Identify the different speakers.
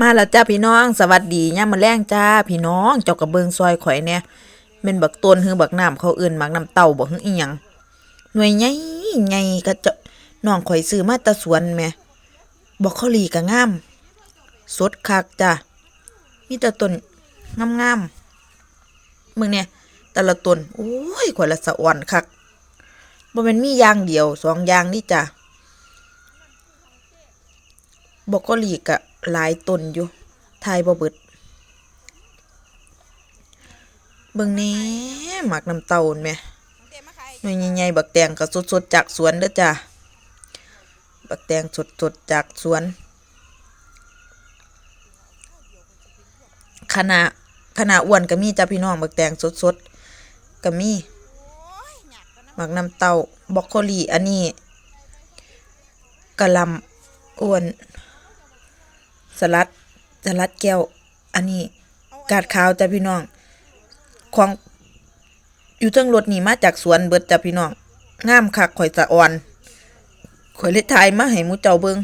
Speaker 1: มาแล้วจ้าพี่น้อง สวัสดีย่ามาแรงจ้าพี่น้อง เจ้ากระเบิงซอยข่อยเนี่ยแม่นบักต้นหือบักน้ำเขาเอื่นบักน้ำเต่าบ่หืออีหยังหน่วยใหญ่ใหญ่ก็จะน้องข่อยซื้อมาตะสวนแม่บอกเขาหลีก็งาม สดคักจ้ามีแต่ต้นงามๆมึงเนี่ยแต่ละต้นโอ้ยข่อยละสะอ่อนคักบ่แม่นมีอย่างเดียวสองอย่างนี่จ้ะบอกก็หลีกอะ หลายต้นอยู่ทายบ่เบิดเบิ่งแหน่หมักน้ำเต้าแม่หน่วยใหญ่ๆบักแตงก็สดๆจากสวนเด้อจ้ะบักแตงสดๆจากสวนขณะขณะอ้วนก็มีจ้ะพี่น้องบักแตงสดๆก็มีหมักน้ำเต้าบรอกโคลีอันนี้กะลำอ้วน สลัดสลัดแก้ว อันนี้กาดขาวจ้ะพี่น้องของอยู่เทั้งรถนี่มาจากสวนเบิดจ้ะพี่น้องงามคักข่อยสะอ่อนข่อยเลยถ่ายมาให้หมูเจ้าเบิง